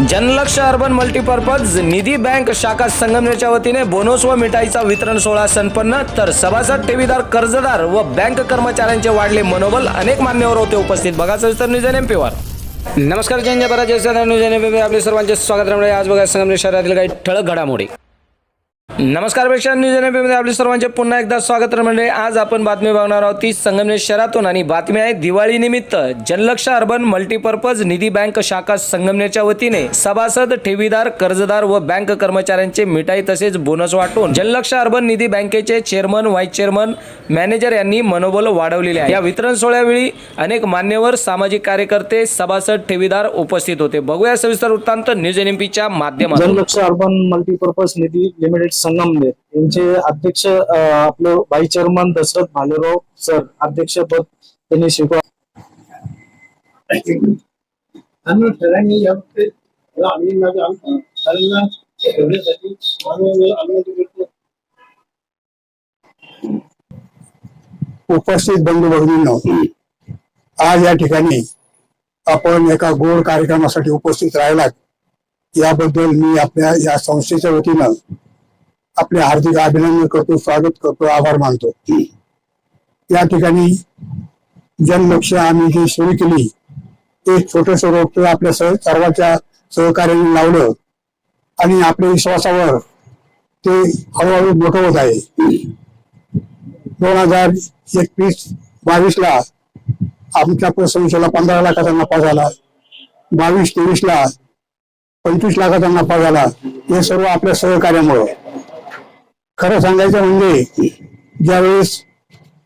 Janalaksh urban multipurpose Nidhi bank शाखा संगमनेरच्या वतीने बोनस व मिठाईचा वितरण सोहळा संपन्न. तर सभासद ठेवीदार कर्जदार व बँक कर्मचाऱ्यांचे वाढले मनोबल अनेक मान्यवर होते उपस्थित. बघा सविस्तर न्यूज एम पीवर नमस्कार जय जय न्यूज एम पी आपले सर्वांचे स्वागत आज बघा संगमनेर शहरातील काही ठळक घडामोडी. नमस्कार प्रेक्षक न्यूज एनमध्ये आपले सर्वांचे पुन्हा एकदा स्वागत म्हणजे आज आपण बातमी बघणार आहोत ती संगमनेर शहरातून आणि बातमी आहे दिवाळी निमित्त Janalaksh urban multipurpose Nidhi bank शाखा संगमनेरच्या वतीने सभासद ठेवीदार कर्जदार व बँक कर्मचाऱ्यांचे मिठाई तसेच बोनस वाटून जनलक्ष अर्बन निधी बँकेचे चेअरमन व्हाईस चेअरमन मॅनेजर यांनी मनोबल वाढवलेले आहे. या वितरण सोहळ्यावेळी अनेक मान्यवर सामाजिक कार्यकर्ते सभासद ठेवीदार उपस्थित होते. बघूया सविस्तर वृत्तांत न्यूज एन च्या माध्यमातून. Janalaksh urban multipurpose Nidhi limited Sangamner यांचे अध्यक्ष आपले vice chairman Dashrath Bhalerao sir अध्यक्षपद त्यांनी स्वीकार आम्ही आम्ही माझ्या ठेवण्यासाठी उपस्थित बंधू भगिनींनो आज या ठिकाणी आपण एका गोड कार्यक्रमासाठी उपस्थित राहिलात. याबद्दल मी आपल्या या संस्थेच्या वतीनं आपले हार्दिक अभिनंदन करतो स्वागत करतो आभार मानतो. या ठिकाणी जनलक्ष आम्ही जी सुरू केली ते छोटस रोप आपल्या सह सर्वांच्या सहकार्याने लावलं आणि आपल्या विश्वासावर ते हळूहळू मोठं होत आहे. दोन हजार एकवीस बावीस ला आमच्या पतसंस्थेला पंधरा लाखाचा नफा झाला. बावीस तेवीस ला पंचवीस लाखाचा नफा झाला. हे सर्व आपल्या सहकार्यामुळे. खरं सांगायचं म्हणजे ज्यावेळेस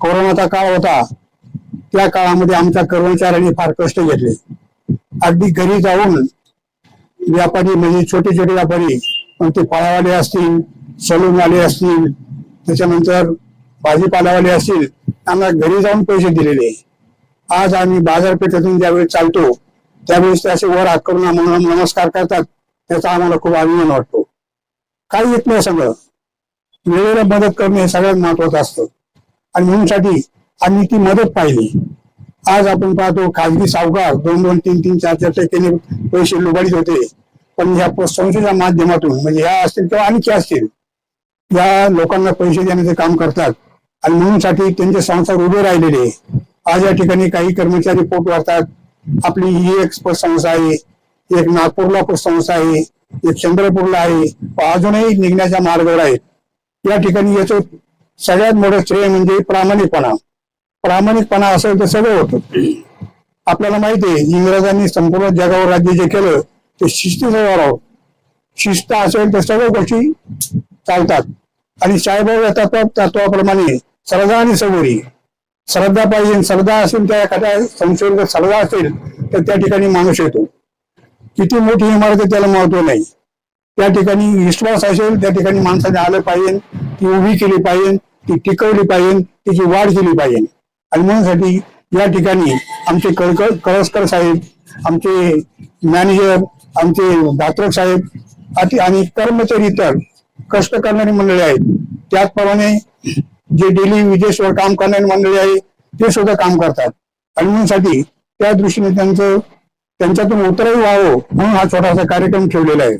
कोरोनाचा काळ होता त्या काळामध्ये आमच्या कर्मचाऱ्यांनी फार कष्ट घेतले. अगदी घरी जाऊन व्यापारी म्हणजे छोटे छोटे व्यापारी पण ते फळावाले असतील सलूनवाले असतील त्याच्यानंतर भाजीपालावाले असतील त्यांना घरी जाऊन पैसे दिलेले. आज आम्ही बाजारपेठेतून ज्यावेळेस चालतो त्यावेळेस ते असे वर हात करून आम्हाला नमस्कार करतात त्याचा आम्हाला खूप अभिमान वाटतो. काही येत नाही सगळं. वेळेला मदत करणे हे सगळ्यात महत्वाचं असतं. आणि म्हणूनसाठी आम्ही ती मदत पाहिली. आज आपण पाहतो खाजगी सावकार दोन दोन तीन तीन चार चार टक्क्याने पैसे लुबाडीत होते. पण या संस्थेच्या माध्यमातून म्हणजे ह्या असतील किंवा आणखी असतील या लोकांना पैसे देण्याचे काम करतात. आणि म्हणूनसाठी त्यांचे संसार उभे राहिलेले. आहे. आज या ठिकाणी काही कर्मचारी पोट वाढतात आपली ही एक संस्था आहे. एक नागपूरला संस्था आहे. एक चंद्रपूरला आहे. अजूनही निघण्याच्या मार्गावर आहेत. या ठिकाणी याचं सगळ्यात मोठं श्रेय म्हणजे प्रामाणिकपणा. प्रामाणिकपणा असेल तर सगळं होतं. आपल्याला माहिती आहे इंग्रजांनी संपूर्ण जगावर राज्य जे केलं ते शिस्तीचं आहोत शिस्त असेल तर सगळ्या गोष्टी चालतात. आणि साहेबाव या तत्व तत्वाप्रमाणे श्रद्धा आणि सबुरी. श्रद्धा पाहिजे श्रद्धा असेल त्या एखाद्या संशोधन श्रद्धा असेल तर त्या ठिकाणी माणूस येतो. किती मोठी इमारत आहे त्याला महत्त्व नाही. त्या ठिकाणी विश्वास असेल त्या ठिकाणी माणसाने आलं पाहिजे ती उभी केली पाहिजे ती टिकवली पाहिजे तिची वाढ केली पाहिजे. आणि म्हणूनसाठी या ठिकाणी आमचे कळकळ कळसकर साहेब आमचे मॅनेजर आमचे धात्रक साहेब अति आणि कर्मचारी तर कष्ट करणारी मंडळी आहेत. त्याचप्रमाणे जे डेली विदेशवर काम करणारी मंडळी आहे ते सुद्धा काम करतात. आणि म्हणूनसाठी त्या दृष्टीने त्यांचं त्यांच्यातून उतरही व्हावं म्हणून हा छोटासा कार्यक्रम ठेवलेला आहे.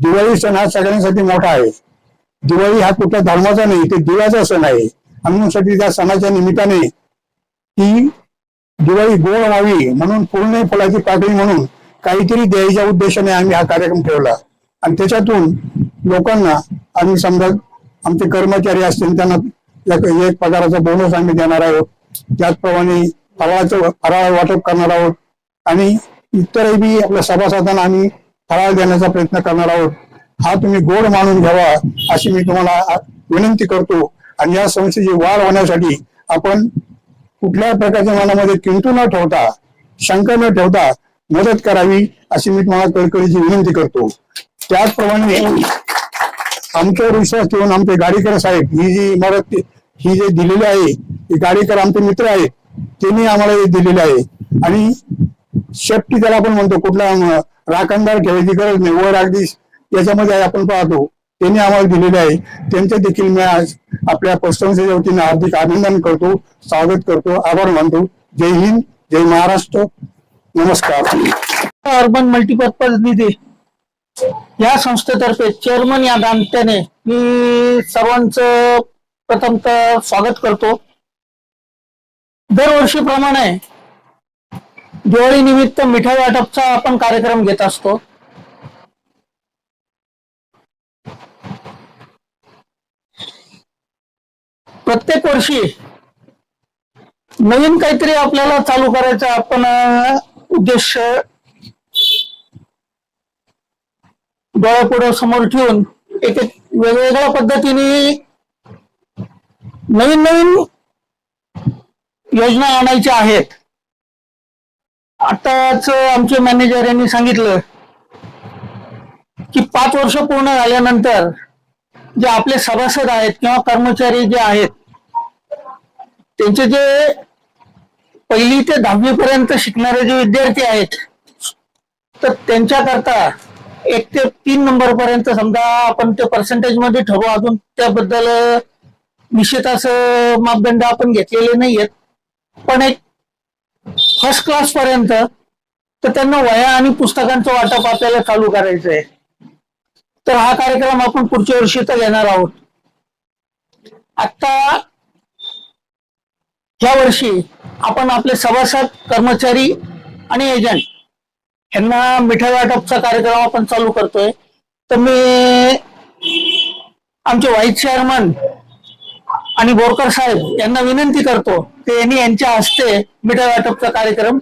दिवाळी सण हा सगळ्यांसाठी मोठा आहे. दिवाळी हा कुठल्या धर्माचा नाही ते दिव्याचा सण आहे. म्हणूनसाठी त्या सणाच्या निमित्ताने ती दिवाळी गोड व्हावी म्हणून पूर्ण फुलाची पाकळी म्हणून काहीतरी द्यायच्या उद्देशाने आम्ही हा कार्यक्रम ठेवला. आणि त्याच्यातून लोकांना आम्ही समजा आमचे कर्मचारी असतील त्यांना एक पगाराचा बोनस आम्ही देणार आहोत. त्याचप्रमाणे फराळाचं फराळ वाटप करणार आहोत. आणि इतरही बी आपल्या सभासदांना आम्ही फराळ देण्याचा प्रयत्न करणार आहोत. हा तुम्ही गोड मानून घ्यावा अशी मी तुम्हाला विनंती करतो. आणि या संस्थेची वाढ होण्यासाठी आपण कुठल्याही प्रकारच्या मनामध्ये किंतू न ठेवता शंका न ठेवता मदत करावी अशी मी तुम्हाला कळकळीची विनंती करतो. त्याचप्रमाणे आमच्यावर विश्वास ठेवून आमचे गाडीकर साहेब ही जी इमारत ही जे दिलेली आहे ही गाडीकर आमचे मित्र आहेत त्यांनी आम्हाला हे दिलेले आहे. आणि शेफ्टी त्याला आपण म्हणतो कुठला राखणदार ठेवायची गरज नाही. वर अगदी याच्यामध्ये आपण पाहतो त्यांनी आम्हाला दिलेले आहे. त्यांचे देखील मी आज आपल्या पस्तंसेच्या वतीने हार्दिक अभिनंदन करतो स्वागत करतो आभार मानतो. जय हिंद जय महाराष्ट्र. नमस्कार. अर्बन मल्टीपर्पज निधी या संस्थेतर्फे चेअरमन या दांत्याने मी सर्वांचं प्रथमतः स्वागत करतो. दरवर्षीप्रमाणे दिवाळी निमित्त मिठाई वाटपचा आपण कार्यक्रम घेत असतो. प्रत्येक वर्षी नवीन काहीतरी आपल्याला चालू करायचा आपण उद्देश डोळ्यापुढे समोर ठेवून एक एक वेगवेगळ्या पद्धतीने नवीन नवीन योजना आणायच्या आहेत. आताच आमचे मॅनेजर यांनी सांगितलं की पाच वर्ष पूर्ण झाल्यानंतर जे आपले सभासद आहेत किंवा कर्मचारी जे आहेत त्यांचे जे पहिली ते दहावी पर्यंत शिकणारे जे विद्यार्थी आहेत तर त्यांच्याकरता एक ते तीन नंबर पर्यंत समजा आपण ते पर्सेंटेजमध्ये ठरवू अजून त्याबद्दल निश्चित असं मापदंड आपण घेतलेले नाहीयेत. पण एक फर्स्ट क्लास पर्यंत तर त्यांना वया आणि पुस्तकांचं वाटप आपल्याला चालू करायचं आहे तर हा कार्यक्रम आपण पुढच्या वर्षी तर घेणार आहोत. आता या वर्षी आपण आपले सभासद कर्मचारी आणि एजंट यांना मिठाई वाटपचा कार्यक्रम आपण चालू करतोय. तर मी आमचे व्हाईस चेअरमन आणि बोरकर साहेब यांना विनंती करतो की यांनी यांच्या हस्ते मिठाई वाटपचा कार्यक्रम